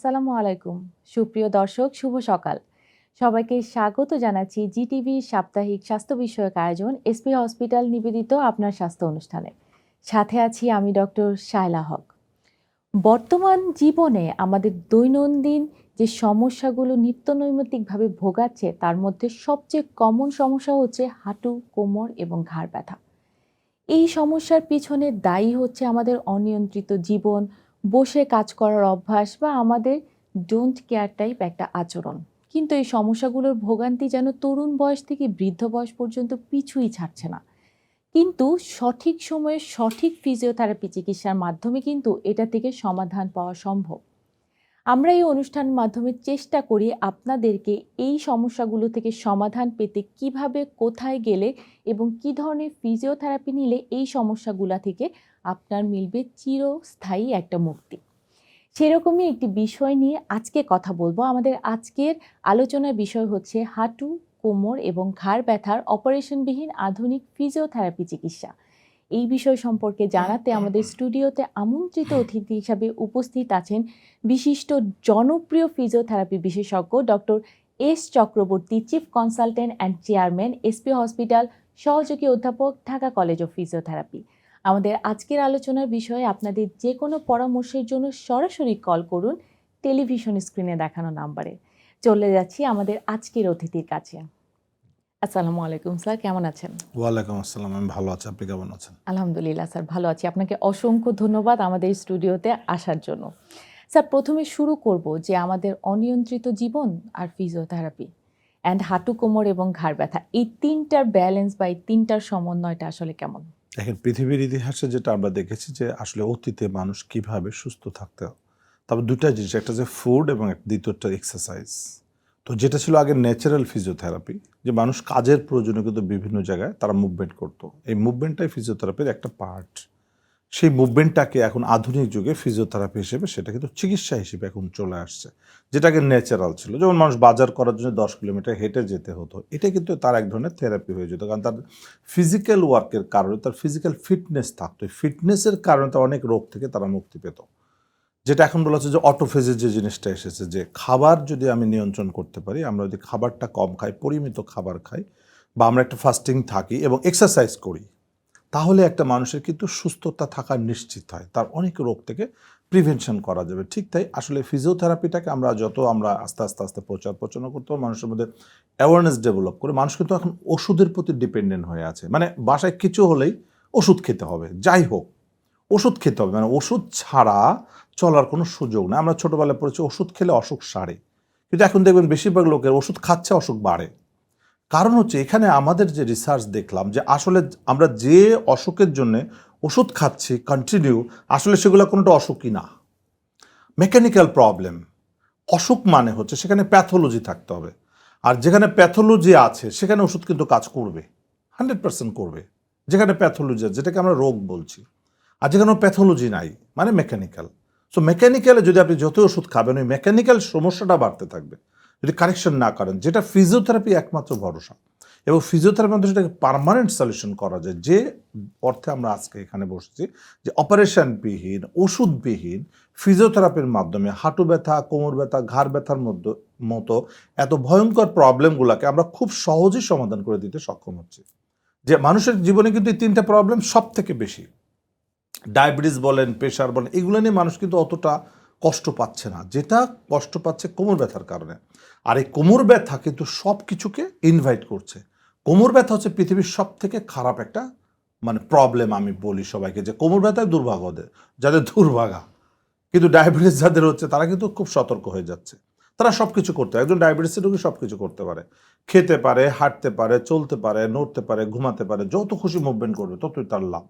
আসসালামু আলাইকুম। সুপ্রিয় দর্শক, শুভ সকাল। সবাইকে স্বাগত জানাচ্ছি জিটিভির সাপ্তাহিক স্বাস্থ্য বিষয়ক আয়োজন এসপি হসপিটাল নিবেদিত আপনার স্বাস্থ্য অনুষ্ঠানে। সাথে আছি আমি ডক্টর শায়লা হক। বর্তমান জীবনে আমাদের দৈনন্দিন যে সমস্যাগুলো নিত্যনৈমিত্তিকভাবে ভোগাচ্ছে, তার মধ্যে সবচেয়ে কমন সমস্যা হচ্ছে হাঁটু, কোমর এবং ঘাড় ব্যথা। এই সমস্যার পিছনে দায়ী হচ্ছে আমাদের অনিয়ন্ত্রিত জীবন বসে কাজ করার অভ্যাস বা আমাদের ডোন্ট কেয়ার টাইপ একটা আচরণ। কিন্তু এই সমস্যাগুলোর ভোগান্তি যেন তরুণ বয়স থেকে বৃদ্ধ বয়স পর্যন্ত পিছুই ছাড়ছে না। কিন্তু সঠিক সময়ে সঠিক ফিজিওথেরাপি চিকিৎসার মাধ্যমে কিন্তু এটা থেকে সমাধান পাওয়া সম্ভব। আমরা এই অনুষ্ঠানের মাধ্যমে চেষ্টা করি আপনাদেরকে এই সমস্যাগুলো থেকে সমাধান পেতে কীভাবে, কোথায় গেলে এবং কি ধরনের ফিজিওথেরাপি নিলে এই সমস্যাগুলো থেকে আপনার মিলবে চিরস্থায়ী একটা মুক্তি। সেরকমই একটি বিষয় নিয়ে আজকে কথা বলব। আমাদের আজকের আলোচনার বিষয় হচ্ছে হাঁটু, কোমর এবং ঘাড় ব্যথার অপারেশনবিহীন আধুনিক ফিজিওথেরাপি চিকিৎসা। এই বিষয় সম্পর্কে জানাতে আমাদের স্টুডিওতে আমন্ত্রিত অতিথি হিসাবে উপস্থিত আছেন বিশিষ্ট জনপ্রিয় ফিজিওথেরাপি বিশেষজ্ঞ doctor S Chakraborty, chief consultant and chairman SP hospital সহযোগী অধ্যাপক, ঢাকা কলেজ অফ ফিজিওথেরাপি। আমাদের আজকের আলোচনার বিষয়ে আপনাদের যে কোনো পরামর্শের জন্য সরাসরি কল করুন টেলিভিশন স্ক্রিনে দেখানো নাম্বারে। চলে যাচ্ছি আমাদের আজকের অতিথির কাছে। আসসালামু আলাইকুম স্যার কেমন আছেন? ওয়ালাইকুম আসসালাম আমি ভালো আছি আপনি কেমন আছেন? আলহামদুলিল্লাহ স্যার ভালো আছি। আপনাকে অসংখ্য ধন্যবাদ আমাদের স্টুডিওতে আসার জন্য। স্যার প্রথমে শুরু করব যে আমাদের অনিয়ন্ত্রিত জীবন আর ফিজিওথেরাপি অ্যান্ড হাঁটু কোমর এবং ঘাড় ব্যথা এই তিনটার ব্যালেন্স বা এই তিনটার সমন্বয়টা আসলে কেমন? দেখেন, পৃথিবীর ইতিহাসে যেটা আমরা দেখেছি যে আসলে অতীতে মানুষ কীভাবে সুস্থ থাকতে। তবে দুটা জিনিস, একটা যে ফুড এবং দ্বিতীয়টা এক্সারসাইজ তো যেটা ছিল আগে ন্যাচারাল ফিজিওথেরাপি যে মানুষ কাজের প্রয়োজনে কিন্তু বিভিন্ন জায়গায় তারা মুভমেন্ট করতো। এই মুভমেন্টটাই ফিজিওথেরাপির একটা পার্ট সেই মুভমেন্টটাকে এখন আধুনিক যুগে ফিজিওথেরাপি হিসেবে সেটা কিন্তু চিকিৎসা হিসেবে এখন চলে আসছে। যেটাকে ন্যাচারাল ছিল। যেমন মানুষ বাজার করার জন্য দশ কিলোমিটার হেঁটে যেতে হতো। এটা কিন্তু তার এক ধরনের থেরাপি হয়ে যেত। কারণ তার ফিজিক্যাল ওয়ার্কের কারণে, তার ফিজিক্যাল ফিটনেস থাকতো। ফিটনেসের কারণে তার অনেক রোগ থেকে তারা মুক্তি পেত। যেটা এখন বলা হচ্ছে যে অটোফেজের যে জিনিসটা এসেছে যে খাবার যদি আমি নিয়ন্ত্রণ করতে পারি, আমরা যদি খাবারটা কম খাই, পরিমিত খাবার খাই বা আমরা একটা ফাস্টিং থাকি এবং এক্সারসাইজ করি তাহলে একটা মানুষের কিন্তু সুস্থতা থাকা নিশ্চিত হয়। তার অনেক রোগ থেকে প্রিভেনশন করা যাবে। ঠিক তাই আসলে ফিজিওথেরাপিটাকে আমরা যত আমরা আস্তে আস্তে আস্তে প্রচার প্রচারণা করতে পারব, মানুষের মধ্যে অ্যাওয়ারনেস ডেভেলপ করে মানুষ কিন্তু এখন ওষুধের প্রতি ডিপেন্ডেন্ট হয়ে আছে। মানে বাসায় কিছু হলেই ওষুধ খেতে হবে। যাই হোক, ওষুধ খেতে হবে। মানে ওষুধ ছাড়া চলার কোনো সুযোগ নেই। আমরা ছোটোবেলায় পড়েছি, ওষুধ খেলে অসুখ সারে। কিন্তু এখন দেখবেন বেশিরভাগ লোকের ওষুধ খাচ্ছে, অসুখ বাড়ে। কারণ হচ্ছে এখানে আমাদের যে রিসার্চ দেখলাম যে আসলে আমরা যে অসুখের জন্য ওষুধ খাচ্ছি কন্টিনিউ আসলে সেগুলো কোনোটা অসুখই না? মেকানিক্যাল প্রবলেম অসুখ মানে হচ্ছে সেখানে প্যাথোলজি থাকতে হবে। আর যেখানে প্যাথোলজি আছে, সেখানে ওষুধ কিন্তু কাজ করবে। হান্ড্রেড পার্সেন্ট করবে। যেখানে প্যাথোলজি আছে, যেটাকে আমরা রোগ বলছি। আর যেখানে প্যাথোলজি নাই মানে মেকানিক্যাল সো মেকানিক্যালে যদি আপনি যত ওষুধ খাবেন, ওই মেকানিক্যাল সমস্যাটা বাড়তে থাকবে। যদি কারেকশন না করেন, যেটা ফিজিওথেরাপি একমাত্র ভরসা। এবং ফিজিওথেরাপির মধ্যে সেটাকে পারমানেন্ট সলিউশন করা যায়, যে অর্থে আমরা আজকে এখানে বসছি, যে অপারেশনবিহীন ওষুধবিহীন ফিজিওথেরাপির মাধ্যমে হাঁটু ব্যথা, কোমর ব্যথা, ঘাড় ব্যথার মধ্যে, মতো এত ভয়ঙ্কর প্রবলেমগুলোকে আমরা খুব সহজেই সমাধান করে দিতে সক্ষম হচ্ছি। যে মানুষের জীবনে কিন্তু এই তিনটা প্রবলেম সব থেকে বেশি। ডায়াবেটিস বলেন প্রেশার বলেন, এগুলো নিয়ে মানুষ কিন্তু অতটা কষ্ট পাচ্ছে না। যেটা কষ্ট পাচ্ছে কোমর ব্যথার কারণে। আর এই কোমর ব্যথা কিন্তু সব কিছুকে ইনভাইট করছে। কোমর ব্যথা হচ্ছে পৃথিবীর সব থেকে খারাপ একটা মানে প্রবলেম আমি বলি সবাইকে, যে কোমর ব্যথায় দুর্ভাগ্য ওদের, যাদের দুর্ভাগা। কিন্তু ডায়াবেটিস যাদের হচ্ছে, তারা কিন্তু খুব সতর্ক হয়ে যাচ্ছে। তারা সব কিছু করতে একজন ডায়াবেটিসের রোগী সব কিছু করতে পারে। খেতে পারে, হাঁটতে পারে, চলতে পারে, নড়তে পারে, ঘুমাতে পারে, যত খুশি মুভমেন্ট করবে, ততই তার লাভ।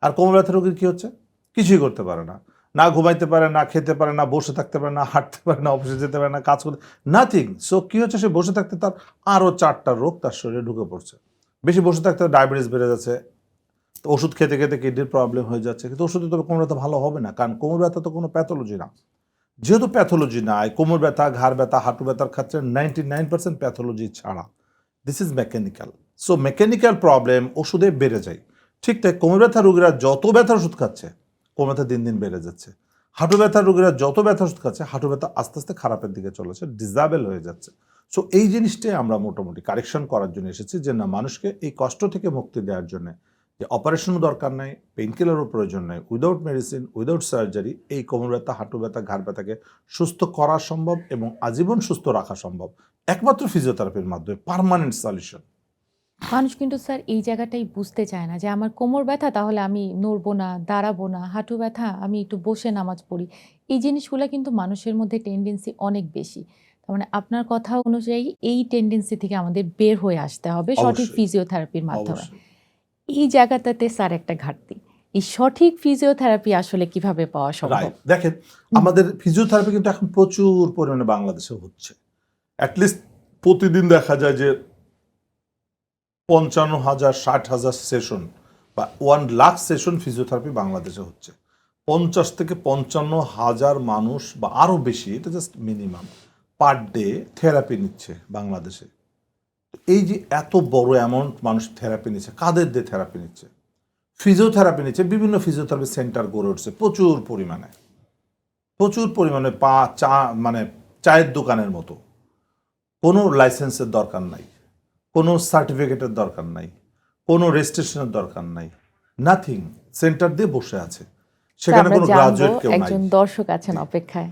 আর কোমর ব্যথা রোগীর কী হচ্ছে? কিছুই করতে পারে না। না ঘুমাইতে পারে, না খেতে পারে, না বসে থাকতে পারে, না হাঁটতে পারে, না অফিসে যেতে পারে, না কাজ করতে নাথিং সো কী হচ্ছে? সে বসে থাকতে তার আরও চারটা রোগ তার শরীরে ঢুকে পড়ছে। বেশি বসে থাকতে ডায়াবেটিস বেড়ে যাচ্ছে। তো ওষুধ খেতে খেতে কিডনির প্রবলেম হয়ে যাচ্ছে। কিন্তু ওষুধে তবে কোমর ব্যথা ভালো হবে না, কারণ কোমর ব্যথা তো কোনো প্যাথোলজি না। যেহেতু প্যাথোলজি নাই, কোমর ব্যথা, ঘাড় ব্যথা, হাঁটু ব্যথার ক্ষেত্রে নাইনটি নাইন পার্সেন্ট প্যাথোলজি ছাড়া। This is mechanical so mechanical problem ওষুধে বেড়ে যায়। ঠিক তাই কোমর ব্যথা রোগীরা যত ব্যথার ওষুধ খাচ্ছে কোমর ব্যথা দিন দিন বেড়ে যাচ্ছে। হাঁটু ব্যথা রোগীরা যত ব্যথা ওষুধ খাচ্ছে, হাঁটু ব্যথা আস্তে আস্তে খারাপের দিকে চলেছে ডিজাবেল হয়ে যাচ্ছে। সো এই জিনিসটাই আমরা মোটামুটি কারেকশন করার জন্য এসেছি যে, না, মানুষকে এই কষ্ট থেকে মুক্তি দেওয়ার জন্য যে অপারেশনও দরকার নাই পেইন কিলারও প্রয়োজন নেই উইদাউট মেডিসিন উইদাউট সার্জারি এই কোমর ব্যথা, হাঁটু ব্যথা, ঘাড় ব্যথাকে সুস্থ করা সম্ভব এবং আজীবন সুস্থ রাখা সম্ভব। একমাত্র ফিজিওথেরাপির মাধ্যমে পার্মানেন্ট সলিউশন মানুষ কিন্তু স্যার এই জায়গাটাই বুঝতে চায় না যে আমার কোমর ব্যথা তাহলে আমি নড়বো না দাঁড়াবো না হাঁটু ব্যথা আমি একটু বসে নামাজ পড়ি। এই জিনিসগুলো কিন্তু মানুষের মধ্যে টেন্ডেন্সি অনেক বেশি। তার মানে আপনার কথা অনুযায়ী এই টেন্ডেন্সি থেকে আমাদের বের হয়ে আসতে হবে সঠিক ফিজিওথেরাপির মাধ্যমে। এই জায়গাটাতে স্যার একটা ঘাটতি। এই সঠিক ফিজিওথেরাপি আসলে কীভাবে পাওয়া সম্ভব? দেখেন আমাদের ফিজিওথেরাপি কিন্তু এখন প্রচুর পরিমাণে বাংলাদেশে হচ্ছে। অ্যাটলিস্ট প্রতিদিন দেখা যায় যে পঞ্চান্ন হাজার ষাট হাজার সেশন বা ওয়ান লাখ সেশন ফিজিওথেরাপি বাংলাদেশে হচ্ছে। পঞ্চাশ থেকে পঞ্চান্ন হাজার মানুষ বা আরও বেশি, এটা just minimum per day therapy নিচ্ছে বাংলাদেশে। এই যে এত বড় অ্যামাউন্ট মানুষ থেরাপি নিচ্ছে, কাদের দিয়ে থেরাপি নিচ্ছে? ফিজিওথেরাপি নিচ্ছে, বিভিন্ন ফিজিওথেরাপি সেন্টার গড়ে উঠছে প্রচুর পরিমাণে। প্রচুর পরিমাণে পা, চা মানে চায়ের দোকানের মতো। কোনো লাইসেন্সের দরকার নাই। কোনো সার্টিফিকেটের দরকার নাই কোনো রেজিস্ট্রেশনের দরকার নাই নাথিং সেন্টার দিয়ে বসে আছে। সেখানে কোনো গ্রাজুয়েট কেউ নাই। একজন দর্শক আছেন অপেক্ষায়।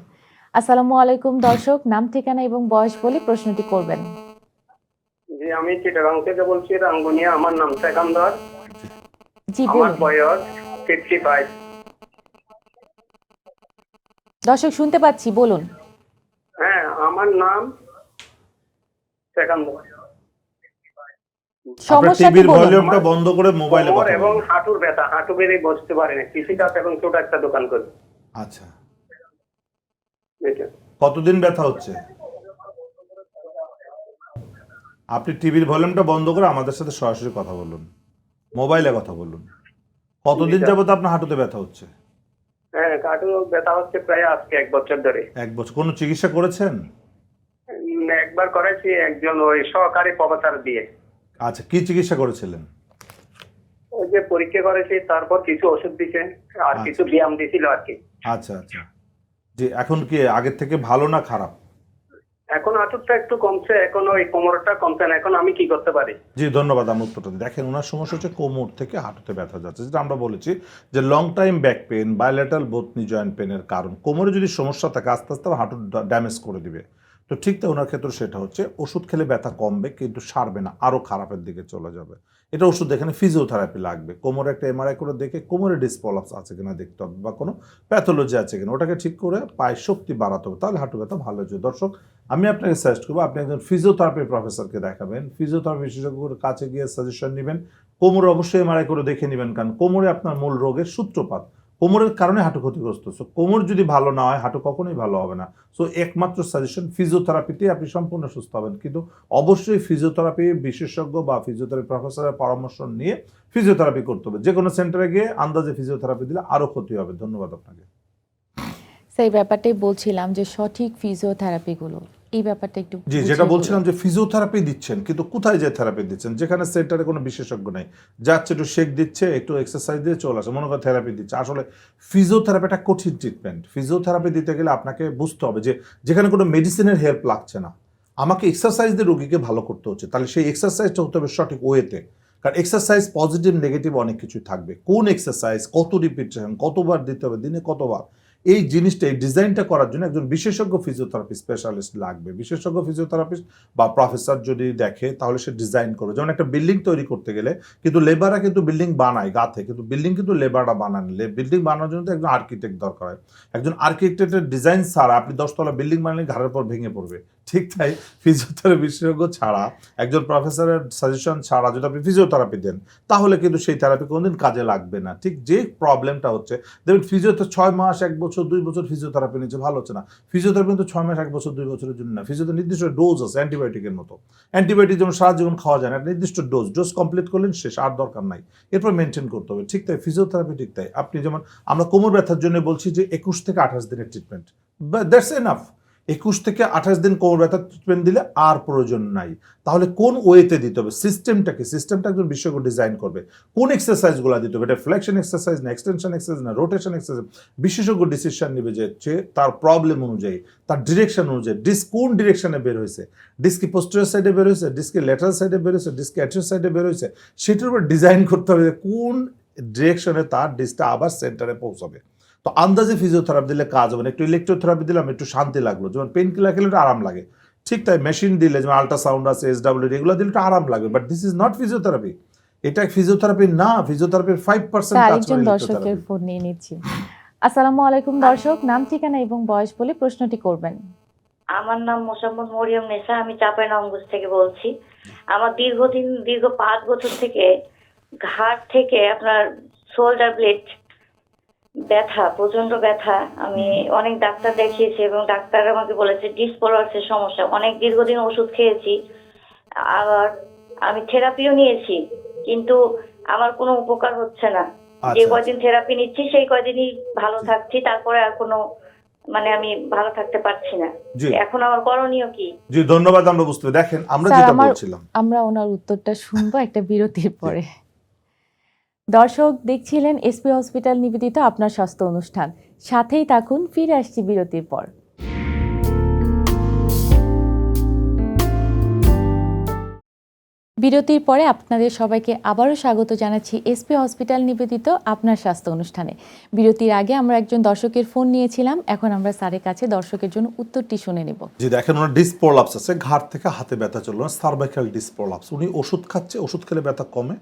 আসসালামু আলাইকুম দর্শক নাম ঠিকানা এবং বয়স বলে প্রশ্নটি করবেন। জি আমি চিটাগাং থেকে বলছি রাঙ্গুনিয়া। আমার নাম সেকান্দর। জি। আমার বয়স ফিফটি ফাইভ দর্শক শুনতে পাচ্ছি বলুন। হ্যাঁ আমার নাম সেকান্দর। টিভির ভলিউমটা বন্ধ করে মোবাইলে কথা এবং হাঁটুর ব্যথা হাঁটু বেরিয়ে বসতে পারি না। কৃষিকাজ এবং ছোট একটা দোকান করি আচ্ছা। কতদিন ব্যথা হচ্ছে? আপনি টিভির ভলিউমটা বন্ধ করে আমাদের সাথে সরাসরি কথা বলুন। মোবাইলে কথা বলুন। কতদিন। যাবত আপনার হাঁটুতে ব্যথা হচ্ছে? হ্যাঁ হাঁটু ব্যথা হচ্ছে প্রায় আজকে এক বছর ধরে। এক বছর। কোনো চিকিৎসা করেছেন? একবার করেছি একজন ওই সহকারী প্রফেসর দিয়ে। আচ্ছা কি চিকিৎসা করেছিলেন? ওই যে পরীক্ষা করেছি তারপর কিছু ওষুধ দিছে আর আচ্ছা। কিছু ব্যায়াম দিছিল আর কি। আচ্ছা আচ্ছা। জি এখন কি আগের থেকে ভালো না খারাপ? এখন একটু কমছে এখন ওই কোমরটা কমছে না এখন আমি কি করতে পারি? জি ধন্যবাদ আমি উত্তরটা দেখেন ওনার সমস্যা হচ্ছে কোমর থেকে হাঁটুতে ব্যথা যাচ্ছে যেটা আমরা বলেছি যে লং টাইম ব্যাক পেন বায়োলেটাল বোথনি জয়েন্ট পেনের কারণ। কোমরে যদি সমস্যা থাকে আস্তে আস্তে হাঁটু ড্যামেজ করে দিবে। তো ঠিক তো ওনার ক্ষেত্রে সেটা হচ্ছে, ওষুধ খেলে ব্যথা কমবে কিন্তু সারবে না আরও খারাপের দিকে চলে যাবে। এটা ওষুধ এখানে ফিজিওথেরাপি লাগবে। কোমরে একটা এমআরআই করে দেখে কোমরে ডিসপলাপস আছে কিনা দেখতে হবে বা কোনো প্যাথোলজি আছে কিনা। ওটাকে ঠিক করে পায়ে শক্তি বাড়াতে হবে, তাহলে হাঁটু ব্যথা ভালো হচ্ছে দর্শক, আমি আপনাকে সাজেস্ট করব, আপনি একজন ফিজিওথেরাপি প্রফেসরকে দেখাবেন। ফিজিওথেরাপি বিশেষজ্ঞর কাছে গিয়ে সাজেশন নেবেন। কোমরে অবশ্যই এমআরআই করে দেখে নেবেন, কারণ কোমরে আপনার মূল রোগের সূত্রপাত। কোমরের কারণে হাঁটু ক্ষতিগ্রস্ত। সো কোমর যদি ভালো না হয়, হাঁটু কখনোই ভালো হবে না। সো একমাত্র সাজেশন ফিজিওথেরাপিতে আপনি সম্পূর্ণ সুস্থ হবেন। কিন্তু অবশ্যই ফিজিওথেরাপি বিশেষজ্ঞ বা ফিজিওথেরাপি প্রফেসরের পরামর্শ নিয়ে ফিজিওথেরাপি করতে হবে। যে কোনো সেন্টারে গিয়ে আন্দাজে ফিজিওথেরাপি দিলে আরও ক্ষতি হবে। ধন্যবাদ আপনাকে। সেই ব্যাপারটাই বলছিলাম যে সঠিক ফিজিওথেরাপিগুলো এই ব্যাপারটা একটু জি যেটা বলছিলাম যে ফিজিওথেরাপি দিচ্ছেন কিন্তু কোথায় যে থেরাপি দিচ্ছেন? যেখানে সেন্টারে কোনো বিশেষজ্ঞ নাই। যাচ্ছে একটু শেক দিচ্ছে একটু এক্সারসাইজ দিয়ে চলে আসে মনে করে থেরাপি দিচ্ছে। আসলে ফিজিওথেরাপি একটা কঠিন ট্রিটমেন্ট ফিজিওথেরাপি দিতে গেলে আপনাকে বুঝতে হবে যে যেখানে কোনো মেডিসিনের হেল্প লাগছে না। আমাকে এক্সারসাইজ দিয়ে রোগীকে ভালো করতে হচ্ছে। তাহলে সেই এক্সারসাইজটা হতে হবে সঠিক ওয়েতে। কারণ এক্সারসাইজ পজিটিভ নেগেটিভ অনেক কিছুই থাকবে। কোন এক্সারসাইজ কত রিপিটেশন কতবার দিতে হবে দিনে কতবার? এই জিনিসটা, এই ডিজাইনটা করার জন্য একজন বিশেষজ্ঞ ফিজিওথেরাপি স্পেশালিস্ট লাগবে। বিশেষজ্ঞ ফিজিওথেরাপিস্ট বা প্রফেসর যদি দেখে, তাহলে সে ডিজাইন করবে। যেমন একটা বিল্ডিং তৈরি করতে গেলে, কিন্তু লেবাররা কিন্তু বিল্ডিং বানায় গাথে, কিন্তু বিল্ডিং কিন্তু লেবাররা বানান বিল্ডিং বানানোর জন্য তো একজন আর্কিটেক্ট দরকার হয়। একজন আর্কিটেক্টের ডিজাইন ছাড়া আপনি দশতলা বিল্ডিং বানালে ঘাড়ের পর ভেঙে পড়বে। ঠিক তাই ফিজিওথেরাপি বিশেষজ্ঞ ছাড়া, একজন প্রফেসরের সাজেশন ছাড়া যদি আপনি ফিজিওথেরাপি দেন, তাহলে কিন্তু সেই থেরাপি কোনোদিন কাজে লাগবে না। ঠিক যে প্রবলেমটা হচ্ছে দেখবেন ফিজিওতে ছয় মাস, এক বছর, দুই বছর ফিজিওথেরাপি নিচ্ছে, ভালো হচ্ছে না। ফিজিওথেরাপি কিন্তু ছয় মাস, এক বছর, দুই বছরের জন্য না। ফিজিওতে নির্দিষ্ট ডোজ আছে অ্যান্টিবায়োটিকের মতো। অ্যান্টিবায়োটিক যেমন সারা জীবন খাওয়া যায় না, একটা নির্দিষ্ট ডোজ ডোজ কমপ্লিট করলেন শেষ, আর দরকার নাই। এরপর মেনটেন করতে হবে। ঠিক তাই ফিজিওথেরাপি ঠিক তাই। আপনি যেমন, আমরা কোমর ব্যথার জন্য বলছি যে একুশ থেকে আঠাশ দিনের ট্রিটমেন্ট দ্যাটস এনাফ একুশ থেকে আঠাশ দিন কোমর ব্যথা ট্রিটমেন্ট দিলে আর প্রয়োজন নাই। তাহলে কোন ওয়েতে দিতে হবে? সিস্টেমটাকে সিস্টেমটা একজন বিশেষজ্ঞ ডিজাইন করবে। কোন এক্সারসাইজগুলো দিতে হবে? এটা ফ্লেকশন এক্সারসাইজ না এক্সটেনশন এক্সারসাইজ না রোটেশন এক্সারসাইজ বিশেষজ্ঞ ডিসিশন নেবে যে তার প্রবলেম অনুযায়ী, তার ডিরেকশন অনুযায়ী। ডিস্ক কোন ডিরেকশনে বের হয়েছে? ডিস্ক কি পোস্টেরিয়র সাইডে বের হয়েছে? ডিস্ক কি ল্যাটারাল সাইডে বের হয়েছে? ডিস্ক অ্যাট্রিয়াল সাইডে বের হয়েছে? সেটার উপর ডিজাইন করতে হবে যে কোন ডিরেকশনে তার ডিস্কটা আবার সেন্টারে পৌঁছাবে। তো আন্দাজে ফিজিওথেরাপি দিলে কাজ হবে না। একটু ইলেকট্রোথেরাপি দিলাম একটু শান্তি লাগল। যেমন পেন কিলার খেলে একটু আরাম লাগে। ঠিক তাই মেশিন দিলে যেমন আল্ট্রাসাউন্ড আছে এস ডাব্লিউ এগুলো দিলে একটু আরাম লাগবে। But this is not physiotherapy এটা ফিজিওথেরাপি না ফিজিওথেরাপির ফাইভ পার্সেন্ট আরেকজন দর্শকের ফোন নিয়ে নিচ্ছি। আসসালামু আলাইকুম দর্শক নাম ঠিকানা এবং বয়স বলে প্রশ্নটি করবেন। আমার নাম মোসাম্মদ মরিয়ম নেসা আমি চাপাই নমগুজ থেকে বলছি। আমার দীর্ঘদিন দীর্ঘ পাঁচ বছর থেকে ঘাট থেকে আপনার শোল্ডার ব্লেড ব্যথা প্রচণ্ড ব্যথা। আমি অনেক ডাক্তার দেখিয়েছি এবং ডাক্তার আমাকে বলেছে ডিসপোলার্সের সমস্যা। অনেক দীর্ঘদিন ওষুধ খেয়েছি। আবার আমি থেরাপিও নিয়েছি কিন্তু আমার কোনো উপকার হচ্ছে না। যে আচ্ছা, কয়দিন থেরাপি নিচ্ছি সেই কয়দিনই ভালো থাকছি। তারপরে আর কোনো মানে আমি ভালো থাকতে পারছি না। এখন আমার করণীয় কি? জি ধন্যবাদ আমরা বুঝতে দেখেন আমরা যেটা আমার- বলছিলাম। আমরা ওনার উত্তরটা শুনব একটা বিরতির পরে। দর্শক দেখছিলেন এসপি হসপিটাল নিবেদিত আপনার স্বাস্থ্য অনুষ্ঠান। সাথেই থাকুন, ফিরে আসছি বিরতির পর। বিরতির পরে আপনাদের সবাইকে আবারও স্বাগত জানাচ্ছি এসপি হসপিটাল নিবেদিত আপনার স্বাস্থ্য অনুষ্ঠানে। বিরতির আগে আমরা একজন দর্শকের ফোন নিয়েছিলাম, এখন আমরা স্যারের কাছে দর্শকের জন্য উত্তরটি শুনে নেব। যে দেখেন, ওনার ডিসপ্রোলাপস আছে ঘাট থেকে হাতে ব্যথা চলল সার্ভাইকাল ডিসপ্রোলাপস উনি ওষুধ খাচ্ছে, ওষুধ খেলে ব্যথা কমে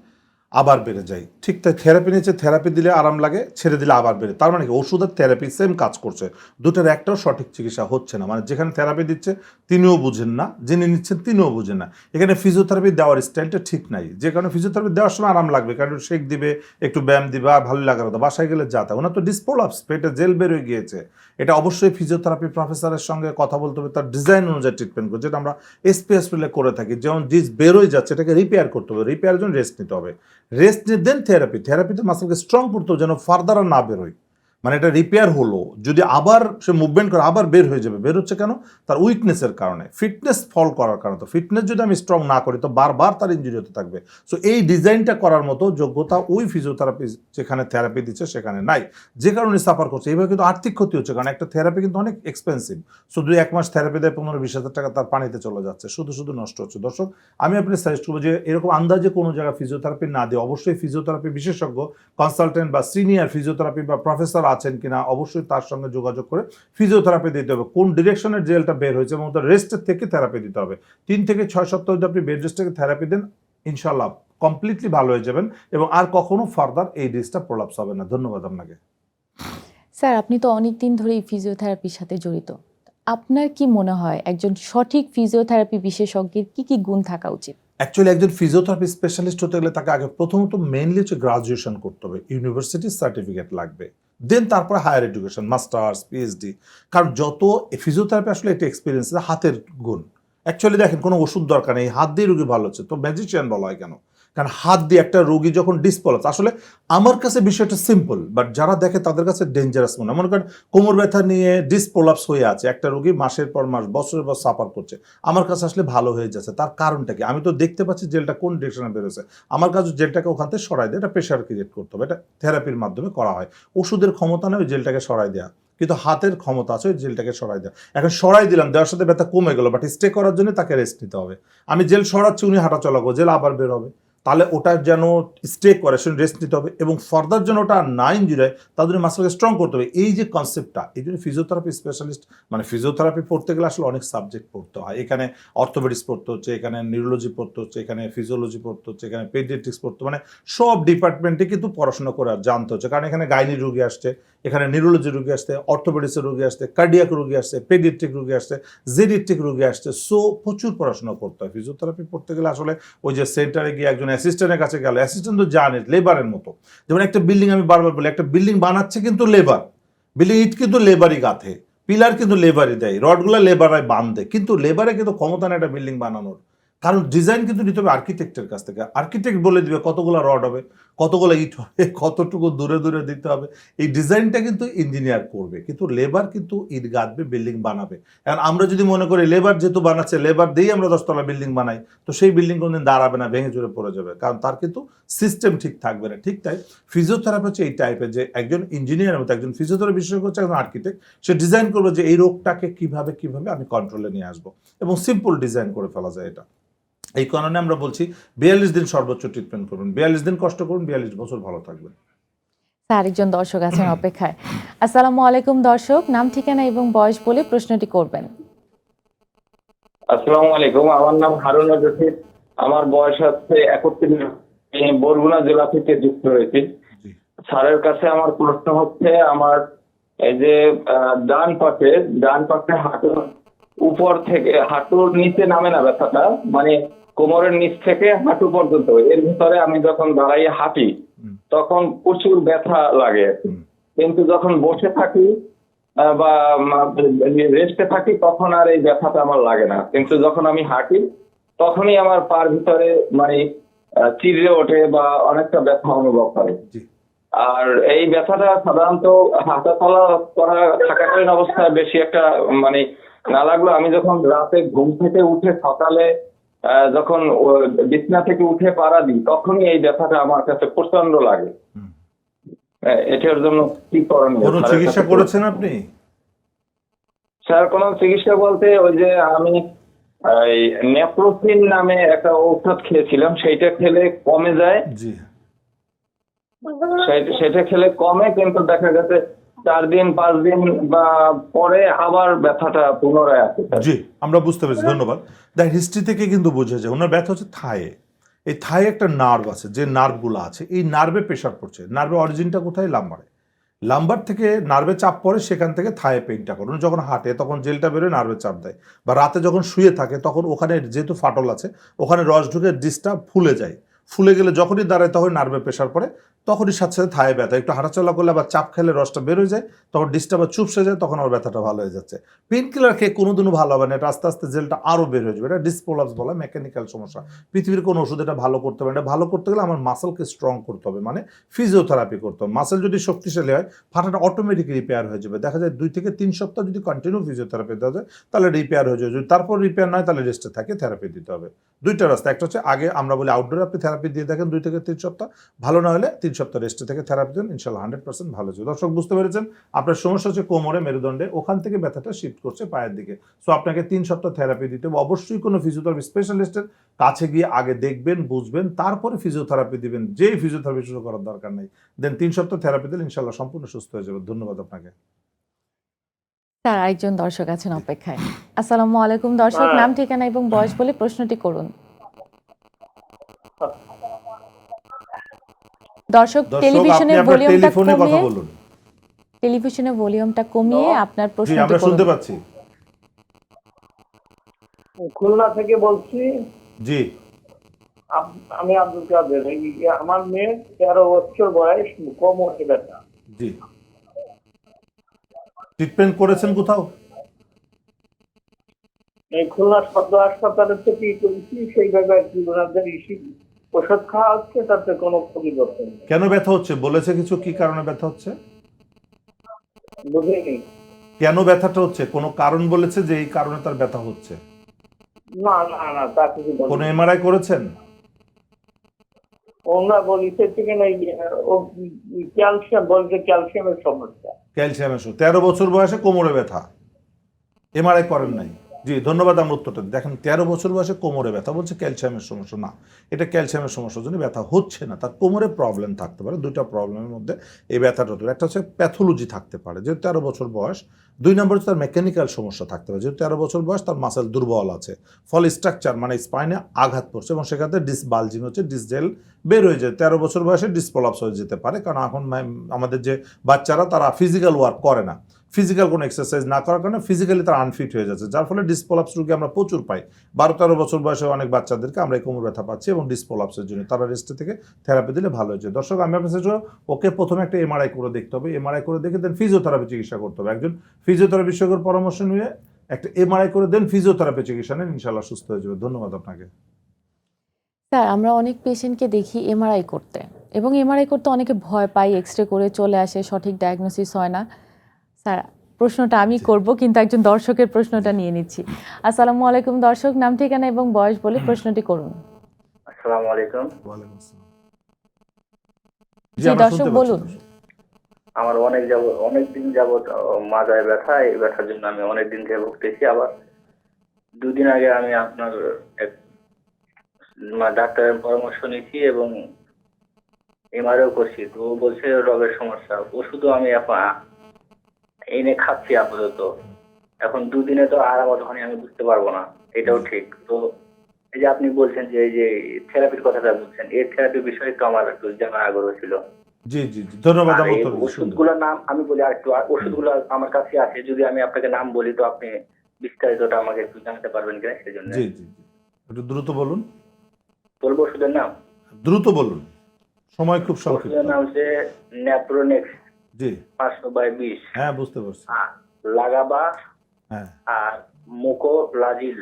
আবার বেড়ে যায়। ঠিক তাই থেরাপি নিয়েছে থেরাপি দিলে আরাম লাগে, ছেড়ে দিলে আবার বেড়ে। তার মানে কি? ওষুধ আর থেরাপি সেম কাজ করছে। দুটোর একটাও সঠিক চিকিৎসা হচ্ছে না। মানে যেখানে থেরাপি দিচ্ছে, তিনিও বুঝেন না। যিনি নিচ্ছেন, তিনিও বুঝেন না। এখানে ফিজিওথেরাপি দেওয়ার স্টাইলটা ঠিক নাই। যে কারণে ফিজিওথেরাপি দেওয়ার সময় আরাম লাগবে। কারণ শেক দিবে, একটু ব্যায়াম দিবে, আর ভালো লাগার কথা। বাসায় গেলে যাতা ওনার তো ডিসপ্রোলাপস পেটে জেল বেরোয় গিয়েছে। এটা অবশ্যই ফিজিওথেরাপি প্রফেসরের সঙ্গে কথা বলতে হবে। তার ডিজাইন অনুযায়ী ট্রিটমেন্ট করবে যেটা আমরা এসপি হসপিটালে করে থাকি। যেমন ডিস বেরোয় যাচ্ছে, এটাকে রিপেয়ার করতে হবে। রিপেয়ারের জন্য রেস্ট নিতে হবে। রেস্ট নিয়ে দেন থেরাপি থেরাপিতে মাসেলকে স্ট্রং করতে হবে যেন ফার্দার আর না বেরোয়। মানে এটা রিপেয়ার হলো, যদি আবার সে মুভমেন্ট করে আবার বের হয়ে যাবে, বের হচ্ছে কেন? তার উইকনেসের কারণে। ফিটনেস ফল করার কারণে তো। ফিটনেস যদি আমি স্ট্রং না করি, তো বারবার তার ইঞ্জুরি হতে থাকবে। সো এই ডিজাইনটা করার মতো যোগ্যতা ওই ফিজিওথেরাপি যেখানে থেরাপি দিচ্ছে, সেখানে নাই। যে কারণে সাফার করছে। এইভাবে কিন্তু আর্থিক ক্ষতি হচ্ছে, কারণ একটা থেরাপি কিন্তু অনেক এক্সপেন্সিভ শুধু এক মাস থেরাপি দেয়, পনেরো বিশ হাজার টাকা তার পানিতে চলে যাচ্ছে। শুধু শুধু নষ্ট হচ্ছে। দর্শক, আমি আপনি সাজেস্ট করব যে, এরকম আন্দাজে কোনো জায়গায় ফিজিওথেরাপি না দিয়ে অবশ্যই ফিজিওথেরাপি বিশেষজ্ঞ কনসালটেন্ট বা সিনিয়র ফিজিওথেরাপি বা প্রফেসর আছেন কিনা অবশ্যই তার সঙ্গে যোগাযোগ করে ফিজিওথেরাপি দিতে হবে। কোন ডিরেকশনের জেলটা বের হয়েছে এবং তার রেস্টের থেকে থেরাপি দিতে হবে। তিন থেকে ছয় সপ্তাহ যদি আপনি বেড রেস্ট থেকে থেরাপি দেন ইনশাল্লাহ কমপ্লিটলি ভালো হয়ে যাবেন এবং আর কখনো ফার্দার এই ডিসটা প্রলাপস হবে না। ধন্যবাদ আপনাকে। স্যার আপনি তো অনেক দিন ধরেই ফিজিওথেরাপির সাথে জড়িত। আপনার কি মনে হয় একজন সঠিক ফিজিওথেরাপি বিশেষজ্ঞের কি কি গুণ থাকা উচিত? অ্যাকচুয়ালি একজন ফিজিওথেরাপি স্পেশালিস্ট হতে গেলে তাকে আগে প্রথমত মেইনলি হচ্ছে গ্রাজুয়েশন করতে হবে। ইউনিভার্সিটির সার্টিফিকেট লাগবে। দেন তারপরে হায়ার এডুকেশন মাস্টার্স পিএইচডি কারণ যত ফিজিওথেরাপি আসলে এটা এক্সপিরিয়েন্স হাতের গুণ। অ্যাকচুয়ালি দেখেন, কোনো ওষুধ দরকার নেই, হাত দিয়ে রুগী ভালো হচ্ছে, তো ম্যাজিশিয়ান বলা হয় কেন? কারণ হাত দিয়ে একটা রোগী যখন ডিসপলাস আসলে আমার কাছে বিষয়টা সিম্পল বাট যারা দেখে তাদের কাছে ডেঞ্জারাস মনে। মনে করেন কোমর ব্যথা নিয়ে ডিসপ্রোলাপস হয়ে আছে, একটা রোগী মাসের পর মাস, বছরের পর সাফার করছে, আমার কাছে আসলে ভালো হয়ে যাচ্ছে। তার কারণটা কি? আমি তো দেখতে পাচ্ছি জেলটা কোন ডিরেকশনে বেরোছে আমার কাছে জেলটাকে ওখান থেকে সরাই দেয় এটা প্রেশার ক্রিয়েট করতে হবে। এটা থেরাপির মাধ্যমে করা হয়। ওষুধের ক্ষমতা নেই, ওই জেলটাকে সরাই দেওয়া কিন্তু হাতের ক্ষমতা আছে, ওই জেলটাকে সরাই দেওয়া এখন সরাই দিলাম, দেওয়ার সাথে ব্যথা কমে গেল বাট স্টে করার জন্য তাকে রেস্ট নিতে হবে। আমি জেল সরাচ্ছি, উনি হাঁটা চলা করব, জেল আবার বের হবে। তাহলে ওটা যেন স্টে করে, সেজন্য রেস্ট নিতে হবে এবং ফার্দার যেন ওটা না ইঞ্জুরি হয়, তার জন্য মাসলকে স্ট্রং করতে হবে। এই যে কনসেপ্টটা এই জন্য ফিজিওথেরাপি স্পেশালিস্ট মানে ফিজিওথেরাপি পড়তে গেলে আসলে অনেক সাবজেক্ট পড়তে হয়। এখানে অর্থোপেডিক্স পড়তে হচ্ছে, এখানে নিউরোলজি পড়তে হচ্ছে, এখানে ফিজিওলজি পড়তে হচ্ছে, এখানে পেডিয়াট্রিক্স পড়তে মানে সব ডিপার্টমেন্টে কিন্তু পড়াশোনা করে জানতে হচ্ছে। কারণ এখানে গাইনি রুগী আসছে, এখানে নিউরোলজি রুগী আসছে অর্থোপেডিক্সের রুগী আসছে কার্ডিয়াক রুগী আসছে পেডিয়াট্রিক রুগী আসছে জেডিয়াট্রিক রুগী আসছে। সো প্রচুর পড়াশোনা করতে হয়। ফিজিওথেরাপি পড়তে গেলে আসলে ওই যে সেন্টারে গিয়ে একজন অ্যাসিস্ট্যান্টের কাছে গেল। অ্যাসিস্ট্যান্ট তো জানে লেবারের মতো। যেমন একটা বিল্ডিং আমি বারবার বলি, একটা বিল্ডিং বানাচ্ছে কিন্তু লেবার বিল্ডিং ইট কিন্তু লেবারই গাঁথে। পিলার কিন্তু লেবারই দেয়। রডগুলো লেবারাই বাঁধে। কিন্তু লেবারে কিন্তু ক্ষমতা নেই একটা বিল্ডিং বানানোর। কারণ ডিজাইন কিন্তু নিতে হবে আর্কিটেক্টের কাছ থেকে। আর্কিটেক্ট বলে দিবে কতগুলো রড হবে। কতগুলো ইট হবে, কতটুকু দূরে দূরে দিতে হবে, এই ডিজাইনটা কিন্তু ইঞ্জিনিয়ার করবে, কিন্তু লেবার কিন্তু ইট গাঁথবে বিল্ডিং বানাবে। এখন আমরা যদি মনে করি লেবার যেহেতু বানাচ্ছে লেবার দিয়েই আমরা দশতলা বিল্ডিং বানাই, তো সেই বিল্ডিং কোনদিন দাঁড়াবে না, ভেঙে চুরে পড়ে যাবে, কারণ তার কিন্তু সিস্টেম ঠিক থাকবে না। ঠিক তাই ফিজিওথেরাপি হচ্ছে এই টাইপের যে একজন ইঞ্জিনিয়ার মতো একজন ফিজিওথেরাপি বিশেষজ্ঞ হচ্ছে একজন আর্কিটেক্ট সে ডিজাইন করবে যে এই রোগটাকে কীভাবে কীভাবে আমি কন্ট্রোলে নিয়ে আসব এবং সিম্পল ডিজাইন করে ফেলা যায় এটা। এই কারণে আমরা বলছি বিয়াল্লিশ দিন সর্বোচ্চ ট্রিটমেন্ট করুন। বিয়াল্লিশ দিন কষ্ট করুন বিয়াল্লিশ বছর ভালো থাকবেন। স্যার আরেকজন দর্শক আছেন অপেক্ষায়। আসসালামু আলাইকুম দর্শক নাম ঠিকানা এবং বয়স বলে প্রশ্নটি করবেন। আসসালামু আলাইকুম আমার নাম হারুন রশিদ। আমার বয়স হচ্ছে একত্রিশ আমি বরগুনা জেলা থেকে যুক্ত হয়েছি। স্যারের কাছে আমার প্রশ্ন হচ্ছে আমার এই যে আহ, ডান পাশে ডান পাশে হাঁটুর উপর থেকে হাঁটুর নিচে নামে না ব্যথাটা মানে কোমরের নিচ থেকে হাঁটু পর্যন্ত। এর ভিতরে আমি যখন দাঁড়াইয়ে হাঁটি তখন প্রচুর ব্যথা লাগে। কিন্তু যখন বসে থাকি বা রেস্টে থাকি তখন আর এই ব্যথাটা আমার লাগে না। কিন্তু যখন আমি হাঁটি তখনই আমার পার ভিতরে মানে চিড়ে ওঠে বা অনেকটা ব্যথা অনুভব করে। আর এই ব্যথাটা সাধারণত হাঁটা চলা করা থাকাকালীন অবস্থায় বেশি একটা মানে না লাগল। আমি যখন রাতে ঘুম থেকে উঠে সকালে যখন বিছনা থেকে উঠে পাড়া দিই তখনই এই ব্যথাটা আমার কাছে প্রচণ্ড লাগে। এটার জন্য কি করণীয় কোনো চিকিৎসা করেছেন আপনি? স্যার কোনো চিকিৎসা বলতে ওই যে আমি এই নেপ্রোসিন নামে একটা ঔষধ খেয়েছিলাম সেইটা খেলে কমে যায়। সেটা খেলে কমে কিন্তু দেখা গেছে চার দিন পাঁচ দিন বা পরে আবার ব্যথাটা পুনরায় আসে জি, আমরা বুঝতে পেরেছি, ধন্যবাদ। হিস্ট্রি থেকে কিন্তু বোঝা যায়, ওনার ব্যথা হচ্ছে থায়ে। এই থায়ে একটা নার্ভ আছে, যে নার্ভগুলো আছে, এই নার্ভে প্রেশার পড়ছে। নার্ভের অরিজিনটা কোথায়? লাম্বারে লাম্বার থেকে নার্ভে চাপ পড়ে, সেখান থেকে থায়ে পেইনটা করে। যখন হাঁটে, তখন জেলটা বেরোয় নার্ভে চাপ দেয়। বা রাতে যখন শুয়ে থাকে, তখন ওখানে যেহেতু ফাটল আছে, ওখানে রস ঢুকে ডিসটা ফুলে যায়। ফুলে গেলে যখনই দাঁড়ায় তখন নার্ভে প্রেশার পড়ে, তখনই সাথে সাথে থায়ে ব্যথা। একটু হাঁটাচলা করলে আবার চাপ খেলে রসটা বেরোয় যায়, তখন ডিসটা আবার চুপসে যায়, তখন আমার ব্যথাটা ভালো হয়ে যাচ্ছে। পেন কিলার খেয়ে কোনোদিনও ভালো হবে না, এটা আস্তে আস্তে জেলটা আরও বের হয়ে যাবে। এটা ডিসপোলাপস বলা মেকানিক্যাল সমস্যা। পৃথিবীর কোনো ওষুধ এটা ভালো করতে হবে এটা ভালো করতে গেলে আমার মাসেলকে স্ট্রং করতে হবে মানে ফিজিওথেরাপি করতে হবে। মাসেল যদি শক্তিশালী হয় ফাটাটা অটোমেটিক রিপেয়ার হয়ে যাবে। দেখা যায় দুই থেকে তিন সপ্তাহ যদি কন্টিনিউ ফিজিওথেরাপি দেওয়া যায়, তাহলে রিপেয়ার হয়ে যাবে। যদি তারপর রিপেয়ার নয় তাহলে রেস্টে থাকে থেরাপি দিতে হবে। দুইটা রাস্তা, একটা হচ্ছে আগে আমরা বলি আউটডোর আপনি থেরাপি দিয়ে দেখেন দুই থেকে তিন সপ্তাহ। ভালো না হলে তিন সপ্তাহ রেস্টে থেকে থেরাপি দেন ইনশাল্লাহ হান্ড্রেড পার্সেন্ট ভালো হচ্ছে দর্শক বুঝতে পেরেছেন? আপনার সমস্যা হচ্ছে কোমরে মেরুদণ্ডে ওখান থেকে ব্যথাটা শিফট করছে পায়ের দিকে। সো আপনাকে তিন সপ্তাহ থেরাপি দিতে হবে। অবশ্যই কোনো ফিজিওথেরাপি স্পেশালিস্টের কাছে গিয়ে আগে দেখবেন বুঝবেন তারপরে ফিজিওথেরাপি দিবেন। যেই ফিজিওথেরাপি শুরু করার দরকার নেই। দেন তিন সপ্তাহ থেরাপি দিলে ইনশাল্লাহ সম্পূর্ণ সুস্থ হয়ে যাবে। ধন্যবাদ আপনাকে। স্যার আরেকজন দর্শক আছেন অপেক্ষায়। আসসালামু আলাইকুম দর্শক। নাম ঠিকানা এবং বয়স বলে প্রশ্নটি করুন। দর্শক টেলিভিশনের ভলিউমটা কমিয়ে বলুন। টেলিভিশনের ভলিউমটা কমিয়ে আপনার জি প্রশ্নটি আমরা শুনতে পাচ্ছি। খুলনা থেকে বলছি। জি। আমি আব্দুল কাদের আমার মেয়ে তেরো বছর বয়স কোমরে ব্যথা জি। ট্রিটমেন্ট করেছেন কোথাও? এই খুলনা সদর হাসপাতালের থেকে করেছি সেইভাবে আর কি ওনাদের ওষুধ খাওয়া হচ্ছে তাতে কোনো পরিবর্তন কেন ব্যথা হচ্ছে? বলেছে কিছু? কি কারণে ব্যথা হচ্ছে? বুঝিনি। কেন ব্যথাটা হচ্ছে? কোনো কারণ বলেছে যে এই কারণে তার ব্যথা হচ্ছে? না না না তা কিছু বলিনি। কোনো এমআরআই করেছেন? ওনারা বলিছে থেকে না ও ক্যালসিয়াম বলছে ক্যালসিয়ামের সমস্যা। ক্যালসিয়ামের ওষুধ তেরো বছর বয়সে কোমরে ব্যথা। এমআরআই করেন নাই। জি, ধন্যবাদ আমার উত্তরটা দেখেন, তেরো বছর বয়সে কোমরে ব্যথা, বলছে ক্যালসিয়ামের সমস্যা। না, এটা ক্যালসিয়ামের সমস্যার জন্য ব্যথা হচ্ছে না। তার কোমরে প্রবলেম থাকতে পারে, দুইটা প্রবলেমের মধ্যে এই ব্যথাটা হতে একটা হচ্ছে প্যাথোলজি থাকতে পারে, যেহেতু তেরো বছর বয়স। দুই নম্বর হচ্ছে তার মেকানিক্যাল সমস্যা থাকতে পারে, যেহেতু তেরো বছর বয়স তার মাসেল দুর্বল আছে। ফলে স্ট্রাকচার মানে স্পাইনে আঘাত পড়ছে এবং সেক্ষেত্রে ডিস বালজিং হচ্ছে ডিস জেল বের হয়ে যায়। তেরো বছর বয়সে ডিসপোলাপস হয়ে যেতে পারে, কারণ এখন আমাদের যে বাচ্চারা তারা ফিজিক্যাল ওয়ার্ক করে না। ফিজিক্যাল কোনো এক্সারসাইজ না করার কারণে ফিজিক্যালি তারা আনফিট হয়ে যাচ্ছে। যার ফলে ডিসপোলাপস রোগী আমরা প্রচুর পাই। বারো তেরো বছর বয়সে অনেক বাচ্চাদেরকে আমরা এই কোমর ব্যথা পাচ্ছি এবং ডিসপোলাপসের জন্য। তারা রেস্টে থেকে থেরাপি দিলে ভালো হয়েছে। দর্শক, আমি আপনার সাথে ওকে প্রথমে একটা এমআরআই করে দেখতে হবে। এমআরআই করে দেখে দেন ফিজিওথেরাপি চিকিৎসা করতে হবে। একজন ফিজিওথেরাপি বিশেষজ্ঞের পরামর্শ নিয়ে একটা এমআরআই করে দেন ফিজিওথেরাপি চিকিৎসা নেন ইনশাল্লাহ সুস্থ হয়ে যাবে। ধন্যবাদ আপনাকে। স্যার, আমরা অনেক পেশেন্টকে দেখি এমআরআই করতে। এবং এমআরআই করতে অনেকে ভয় পায় এক্স রে করে চলে আসে, সঠিক ডায়াগনোসিস হয় না। স্যার প্রশ্নটা আমি করব কিন্তু একজন দর্শকের প্রশ্নটা নিয়ে নিচ্ছি। আসসালামু আলাইকুম দর্শক নাম ঠিকানা এবং বয়স বলে প্রশ্নটি করুন। আসসালামু আলাইকুম। ওয়ালাইকুম জি, দর্শক বলুন। আমার অনেক যাব অনেক দিন যাবত মাজায় ব্যথা এই ব্যথার জন্য আমি অনেক দিন থেকে ভুগতেছি। আবার দুদিন আগে আমি আপনার এক মা- ডাক্তারের পরামর্শ নিয়েছি এবং এমআরও করছি। তো ও বলছে রোগের সমস্যা। ওষুধও আমি এখন এনে খাচ্ছি আপাতত। এখন দুদিনে তো আরাম অতখানি আমি বুঝতে পারব না এটাও ঠিক। তো এই যে আপনি বলছেন যে এই যে থেরাপির কথাটা বলছেন এই থেরাপির বিষয়ে তো আমার একটু জানার আগ্রহ ছিল। জি জি ধন্যবাদ আর। ওষুধগুলোর নাম আমি বলি আর একটু আর ওষুধগুলো আমার কাছে আছে যদি আমি আপনাকে নাম বলি তো আপনি বিস্তারিতটা আমাকে একটু জানাতে পারবেন কিনা সেই জন্য জি জি জি। একটু দ্রুত বলুন। বলব ওষুধের নাম? দ্রুত বলুন। সময় খুব সংক্ষিপ্ত। ওষুধের নাম হচ্ছে ন্যাপ্রোনেক্স জি। পাঁচশো বাই বিশ। হ্যাঁ বুঝতে পারছি। লাগাবা হ্যাঁ। আর মোকো লাজিল।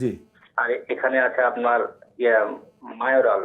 জি। আর এখানে আছে আপনার ইয়ে মায়োরাল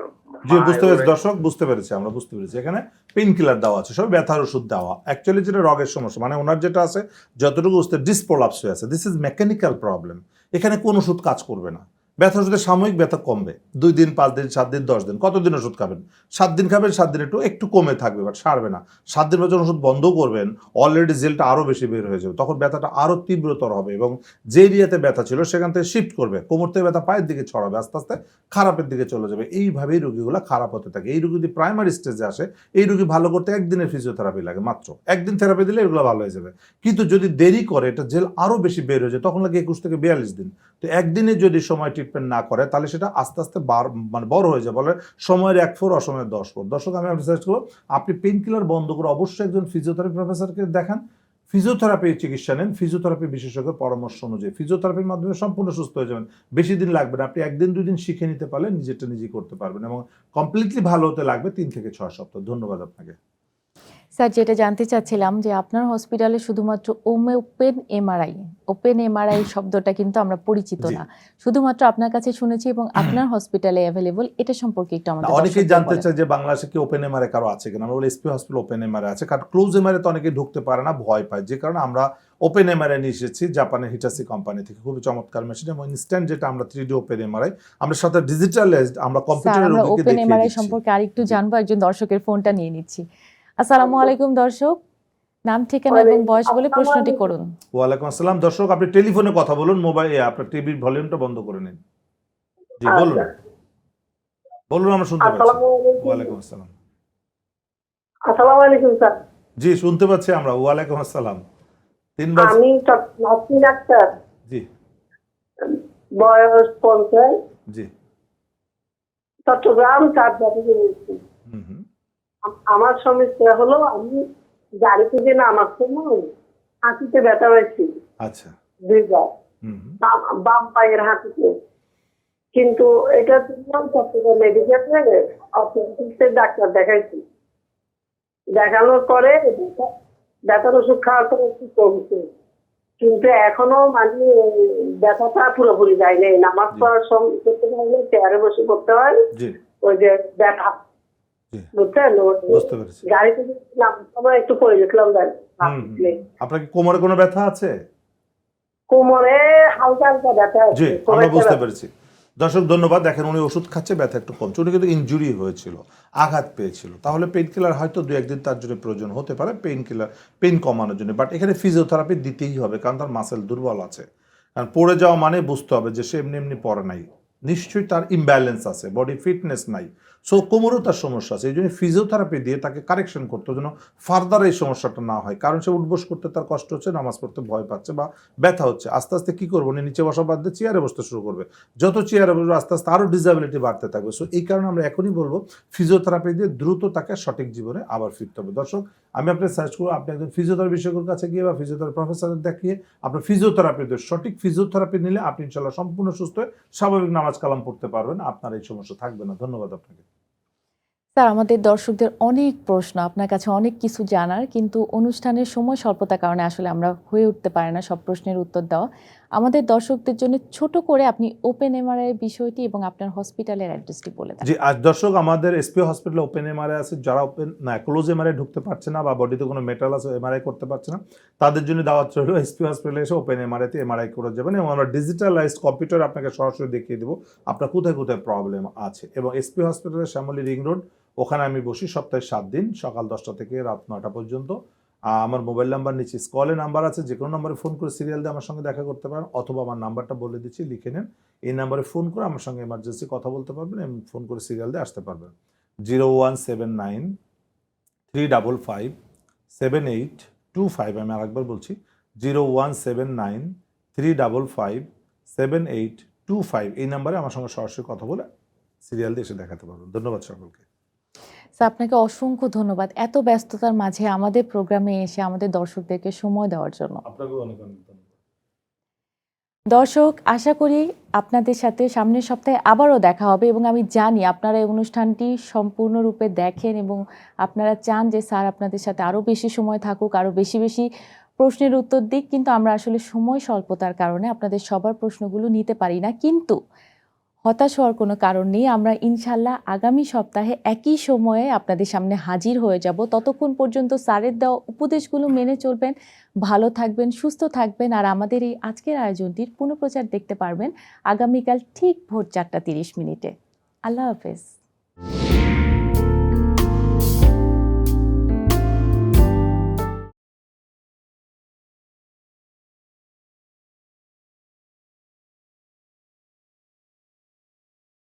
জি বুঝতে পেরেছি। দর্শক বুঝতে পেরেছি আমরা বুঝতে পেরেছি। এখানে পেইন কিলার দেওয়া আছে সব ব্যথার ওষুধ দেওয়া। অ্যাকচুয়ালি যেটা রগের সমস্যা মানে ওনার যেটা আছে যতটুকু বুঝতে ডিসপ্রোলাপস হয়ে আছে দিস ইজ মেকানিক্যাল প্রবলেম এখানে কোন ওষুধ কাজ করবে না। ব্যথা ওষুধে সাময়িক ব্যথা কমবে। দুই দিন, পাঁচ দিন, সাত দিন, দশ দিন, কতদিন ওষুধ খাবেন? সাত দিন খাবেন, সাত দিন একটু একটু কমে থাকবে বাট সারবে না। সাত দিন পর যখন ওষুধ বন্ধ করবেন অলরেডি জেলটা আরও বেশি বের হয়ে যাবে। তখন ব্যথাটা আরও তীব্রতর হবে এবং যে এরিয়াতে ব্যথা ছিল, সেখান থেকে শিফট করবে। কোমর থেকে ব্যথা পায়ের দিকে ছড়াবে, আস্তে আস্তে খারাপের দিকে চলে যাবে। এইভাবেই রোগীগুলো খারাপ হতে থাকে। এই রোগী যদি প্রাইমারি স্টেজে আসে, এই রোগী ভালো করতে একদিনের ফিজিওথেরাপি লাগে, মাত্র। একদিন থেরাপি দিলে এগুলো ভালো হয়ে যাবে। কিন্তু যদি দেরি করে, এটা জেল আরও বেশি বের হয়ে যায়, তখন লাগে একুশ থেকে বিয়াল্লিশ দিন। তো একদিনে যদি সময় ট্রিটমেন্ট না করে, তাহলে সেটা আস্তে আস্তে মানে বড় হয়ে যায়। বলে সময়ের এক ফোর, অসময়ের দশ ফোর। দর্শক, আমি রিসার্চ করব, আপনি পেন কিলার বন্ধ করে অবশ্যই একজন ফিজিওথেরাপি প্রফেসরকে দেখান। ফিজিওথেরাপি চিকিৎসা নেন ফিজিওথেরাপি বিশেষজ্ঞের পরামর্শ অনুযায়ী। ফিজিওথেরাপির মাধ্যমে সম্পূর্ণ সুস্থ হয়ে যাবেন। বেশি দিন লাগবে না। আপনি একদিন দুই দিন শিখে নিতে পারলে নিজেরটা নিজেই করতে পারবেন এবং কমপ্লিটলি ভালো হতে লাগবে তিন থেকে ছয় সপ্তাহ। ধন্যবাদ আপনাকে। স্যার যেটা জানতে চাচ্ছিলাম যে আপনার হসপিটালে শুধুমাত্র ওপেন এমআরআই ওপেন এমআরআই শব্দটা কিন্তু আমরা পরিচিত না। শুধুমাত্র আপনার কাছে শুনেছি এবং আপনার হসপিটালে অ্যাভেলেবল এটা সম্পর্কে একটু আমাদের অনেকেই জানতে চায় যে বাংলাদেশে কি ওপেন এমআরএ কারও আছে কিনা। আমরা বলি এসপি হসপিটাল ওপেন এমআরএ আছে কারণ ক্লোজ এমআরএ তো অনেকে ঢুকতে পারে না ভয় পায়। যে কারণে আমরা ওপেন এমআরআই নিয়ে এসেছি জাপানের হিটাসি কোম্পানি থেকে। খুবই চমৎকার মেশিন এবং ইনস্ট্যান্ট যেটা আমরা থ্রি ডি ওপেন এমআরআই আমরা সাথে ডিজিটালাইজড আমরা কম্পিউটারের রোগীকে ওপেন দেখিয়ে এমআরআই দিচ্ছি। সম্পর্কে আরেকটু জানব একজন দর্শকের ফোনটা নিয়ে নিচ্ছি। আসসালামু আলাইকুম দর্শক। নাম ঠিকানা এবং বয়স বলে প্রশ্নটি করুন। ওয়ালাইকুম আসসালাম। দর্শক আপনি টেলিফোনে কথা বলুন মোবাইল আপনার টিভির ভলিউমটা বন্ধ করে নিন। জি বলুন। বলুন আমরা শুনতে পাচ্ছি। ওয়ালাইকুম আসসালাম। আসসালামু আলাইকুম স্যার। জি শুনতে পাচ্ছি আমরা। ওয়ালাইকুম আসসালাম। তিনবার আমি নাসরিন আক্তার। জি। বয়স পঞ্চাশ। জি। চট্টগ্রাম থেকে হুম হুম। আমার সমস্যা হলো আমি গাড়ি থেকে নামার সময় হাঁটুতে ব্যথা হয়েছি। আচ্ছা। দুইবার। বাম- পায়ের হাঁটুতে। কিন্তু এটা চট্টগ্রাম মেডিকেলে অর্থোপেডিক্সের ডাক্তার দেখাইছি। দেখানোর পরে ব্যথা- ব্যথার ওষুধ খাওয়ার পরে একটু কমছে। কিন্তু এখনও মানে ব্যথাটা পুরোপুরি যায় নাই নামাজ পড়ার সময় করতে পারলে চেয়ারে বসে করতে হয়। ওই যে ব্যথা। বুঝছেন বুঝতে পেরেছি। গাড়ি থেকে সময় একটু পড়ে গেছিলাম দেন হুম, হুম। আপনার কি কোমরে কোনো ব্যথা আছে? কোমরে হালকা হালকা ব্যথা আছে জি আমরা বুঝতে পেরেছি। দর্শক ধন্যবাদ। দেখেন উনি ওষুধ খাচ্ছে ব্যথা একটু কমছে। উনি কিন্তু ইনজুরি হয়েছিল আঘাত পেয়েছিল। তাহলে পেইন কিলার হয়তো দু একদিন তার জন্য প্রয়োজন হতে পারে পেইন কিলার পেইন কমানোর জন্য। বাট এখানে ফিজিওথেরাপি দিতেই হবে কারণ তার মাসেল দুর্বল আছে। কারণ পড়ে যাওয়া মানে বুঝতে হবে যে সে এমনি এমনি পড়ে নাই। নিশ্চয়ই তার ইমব্যালেন্স আছে বডি ফিটনেস নাই। সো কোমরেও তার সমস্যা আছে। এই জন্য ফিজিওথেরাপি দিয়ে তাকে কারেকশন করতে যেন ফার্দার এই সমস্যাটা না হয়। কারণ সে উঠবোস করতে তার কষ্ট হচ্ছে, নামাজ পড়তে ভয় পাচ্ছে বা ব্যথা হচ্ছে। আস্তে আস্তে কি করব? উনি নিচে বসা বাদ দিয়ে চেয়ারে বসতে শুরু করবে। যত চেয়ারে বসবে, আস্তে আস্তে আরও ডিসএবিলিটি বাড়তে থাকবে। সো এই কারণে আমরা এখনই বলব ফিজিওথেরাপি দিয়ে দ্রুত তাকে সঠিক জীবনে আবার ফিরতে হবে। দর্শক, আমি আপনার সার্চ করব, আপনি একজন ফিজিওথেরাপি বিশেষজ্ঞের কাছে গিয়ে বা ফিজিওথেরাপি প্রফেসরের দেখিয়ে আপনার ফিজিওথেরাপি দিয়ে সঠিক ফিজিওথেরাপি নিলে আপনি ইনশাল্লাহ সম্পূর্ণ সুস্থ হয়ে স্বাভাবিক নামাজ কালাম পড়তে পারবেন। আপনার এই সমস্যা থাকবে না। ধন্যবাদ আপনাকে। স্যার, আমাদের দর্শকদের অনেক প্রশ্ন, আপনার কাছে অনেক কিছু জানার, কিন্তু অনুষ্ঠানের সময় স্বল্পতার কারণে আসলে আমরা হয়ে উঠতে পারি না সব প্রশ্নের উত্তর দেওয়া। আমাদের দর্শকদের জন্য ছোট করে আপনি ওপেন এমআরআই এর বিষয়টি এবং আপনার হসপিটালের অ্যাড্রেসটি বলে দেন। জি আজ দর্শক, আমাদের এসপি হসপিটালে ওপেন এমআরআই আছে, যারা ওপেন না ক্লোজ এমআরআই ঢুকতে পারছে না বা বডিতে কোনো মেটাল আছে এমআরআই করতে পারছে না, তাদের জন্য দাওয়াত রইল এসপি হসপিটালে এসে ওপেন এমআরআইতে এমআরআই করে যাবেন এবং আমরা ডিজিটালাইজড কম্পিউটার আপনাকে সরাসরি দেখিয়ে দেবো, আপনার কোথায় কোথায় প্রবলেম আছে। এবং এসপি হসপিটালের শ্যামলী রিং রোড ওখানে আমি বসি সপ্তাহে সাত দিন, সকাল দশটা থেকে রাত নটা পর্যন্ত। আমার মোবাইল নাম্বার নিচে স্কলে নাম্বার আছে যে কোনো নম্বরে ফোন করে সিরিয়াল দিয়ে আমার সঙ্গে দেখা করতে পারেন, অথবা আমার নাম্বারটা বলে দিচ্ছি, লিখে নেন। এই নাম্বারে ফোন করে আমার সঙ্গে এমার্জেন্সি কথা বলতে পারবেন এবং ফোন করে সিরিয়াল দিয়ে আসতে পারবেন। Zero one seven nine three double five seven eight two five, আমি আরেকবার বলছি, zero one seven nine three double five seven eight two five, এই নাম্বারে আমার সঙ্গে সরাসরি কথা বলে সিরিয়াল দিয়ে এসে দেখাতে পারবেন। ধন্যবাদ সকলকে। স্যার আপনাকে অসংখ্য ধন্যবাদ এত ব্যস্ততার মাঝে আমাদের প্রোগ্রামে এসে আমাদের দর্শকদেরকে সময় দেওয়ার জন্য। আপনাকেও অনেক অনেক ধন্যবাদ। দর্শক আশা করি আপনাদের সাথে সামনের সপ্তাহে আবারও দেখা হবে এবং আমি জানি আপনারা এই অনুষ্ঠানটি সম্পূর্ণরূপে দেখেন এবং আপনারা চান যে স্যার আপনাদের সাথে আরও বেশি সময় থাকুক আরও বেশি বেশি প্রশ্নের উত্তর দিক। কিন্তু আমরা আসলে সময় স্বল্পতার কারণে আপনাদের সবার প্রশ্নগুলো নিতে পারি না। কিন্তু হতাশ হওয়ার কোনো কারণ নেই। আমরা ইনশাল্লাহ আগামী সপ্তাহে একই সময়ে আপনাদের সামনে হাজির হয়ে যাব। ততক্ষণ পর্যন্ত স্যারের দেওয়া উপদেশগুলো মেনে চলবেন, ভালো থাকবেন, সুস্থ থাকবেন আর আমাদের এই আজকের আয়োজনটির পুনঃপ্রচার দেখতে পারবেন আগামীকাল ঠিক ভোর চারটা তিরিশ মিনিটে। আল্লাহ হাফেজ।